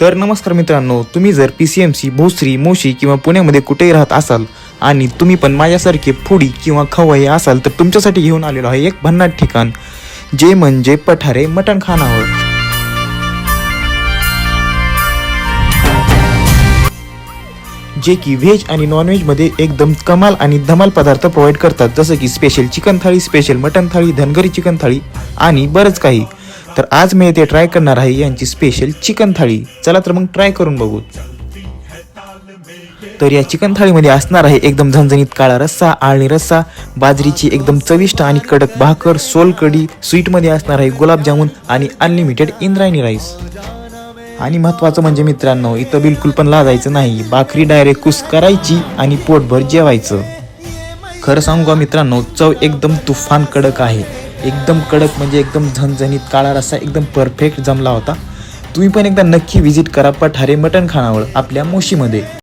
तर नमस्कार मित्रांनो तुम्ही जर P C M C Bhosari Moshi किंवा पुण्यामध्ये कुठेही राहत असाल आणि तुम्ही पण माझ्यासारखे फुडी किंवा खवय्ये असाल तर तुमच्यासाठी घेऊन आलेलो आहे एक भन्नाट ठिकाण जे म्हणजे पठारे मटण खानावळ जे की व्हेज आणि नॉनव्हेजमध्ये एकदम कमाल आणि धमाल पदार्थ प्रोव्हाइड करतात जसं की special chicken thali special mutton thali Dhangari chicken thali आणि बरंच काही. तर आज मी ते ट्राय करणार आहे यांची स्पेशल चिकन थाळी. चला तर मग ट्राय करून बघू. तर या चिकन थाळीमध्ये असणार आहे एकदम झणझणीत काळा रस्सा आळणी रस्सा बाजरीची एकदम चविष्ट आणि कडक भाकर सोलकडी स्वीटमध्ये असणार आहे गुलाबजामुन आणि अनलिमिटेड इंद्रायणी राईस आणि महत्वाचं म्हणजे मित्रांनो इथं बिलकुल पण लाजायचं नाही. भाकरी डायरेक्ट कुस करायची आणि पोटभर जेवायचं. खरं सांगू का मित्रांनो चव एकदम तुफान कडक आहे. एकदम कडक म्हणजे एकदम झणझणीत काळा रस्सा एकदम परफेक्ट जमला होता. तुम्ही पण एकदा नक्की व्हिजिट करा पठारे मटण खानावळ आपल्या मोशीमध्ये.